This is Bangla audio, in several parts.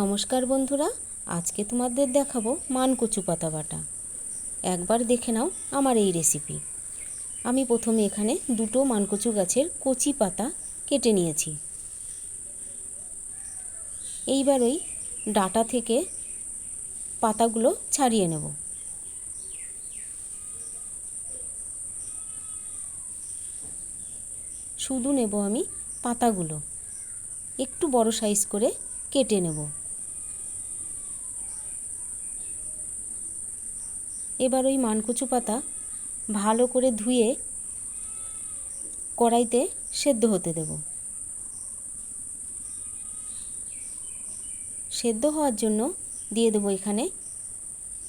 নমস্কার বন্ধুরা, আজকে তোমাদের দেখাবো মান কচু পাতা বাটা। একবার দেখে নাও আমার এই রেসিপি আমি প্রথমে এখানে দুটো মানকচু গাছের কচি পাতা কেটে নিয়েছি। এইবার ওই ডাটা থেকে পাতাগুলো ছাড়িয়ে নেব। শুধু নেব আমি পাতাগুলো। একটু বড় সাইজ করে কেটে নেব। এবার ওই মানকচু পাতা ভালো করে ধুয়ে কড়াইতে সেদ্ধ হতে দেব। সেদ্ধ হওয়ার জন্য দিয়ে দেবো এখানে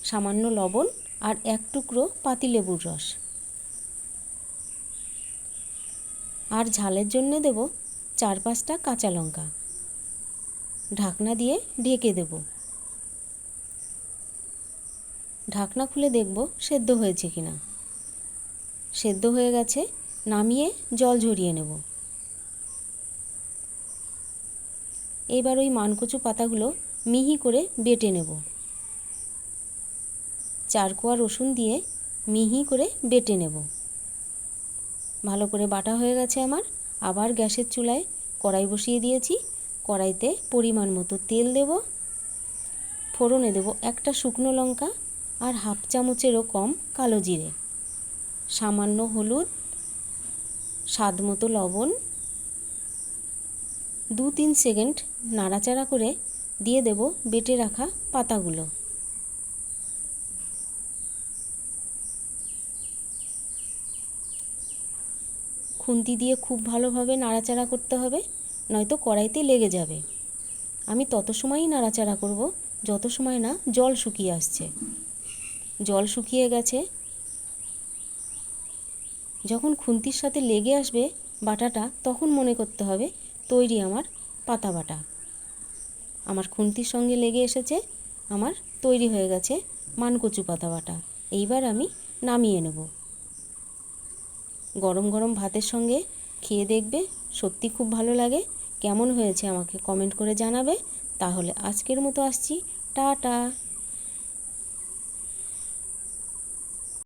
সামান্য লবণ আর এক টুকরো পাতিলেবুর রস। আর ঝালের জন্য দেব চার পাঁচটা কাঁচা লঙ্কা। ঢাকনা দিয়ে ঢেকে দেব। ঢাকনা খুলে দেখব সেদ্ধ হয়েছে কি না সেদ্ধ হয়ে গেছে, নামিয়ে জল ঝরিয়ে নেব। এবার ওই মানকচু পাতাগুলো মিহি করে বেটে নেব। চার কোয়া রসুন দিয়ে মিহি করে বেটে নেব। ভালো করে বাটা হয়ে গেছে আমার। আবার গ্যাসের চুলায় কড়াই বসিয়ে দিয়েছি। কড়াইতে পরিমাণ মতো তেল দেব। ফোড়নে দেব একটা শুকনো লঙ্কা। আর হাফ চামচেরও কম কালো জিরে। সামান্য হলুদ, স্বাদ মতো লবণ। দু তিন সেকেন্ড নাড়াচাড়া করে দিয়ে দেব বেটে রাখা পাতাগুলো। খুন্তি দিয়ে খুব ভালোভাবে নাড়াচাড়া করতে হবে, নয়তো কড়াইতে লেগে যাবে। আমি তত সময়ই নাড়াচাড়া করব, যত সময় না জল শুকিয়ে আসছে। জল শুকিয়ে গেছে। যখন খুন্তির সাথে লেগে আসবে বাটাটা, তখন মনে করতে হবে, তৈরি আমার পাতা বাটা। আমার খুন্তির সঙ্গে লেগে এসেছে, আমার তৈরি হয়ে গেছে মানকচু পাতা বাটা। এইবার আমি নামিয়ে নেব। গরম গরম ভাতের সঙ্গে খেয়ে দেখবে, সত্যি খুব ভালো লাগে। কেমন হয়েছে আমাকে কমেন্ট করে জানাবে। তাহলে আজকের মতো আসছি। টাটা।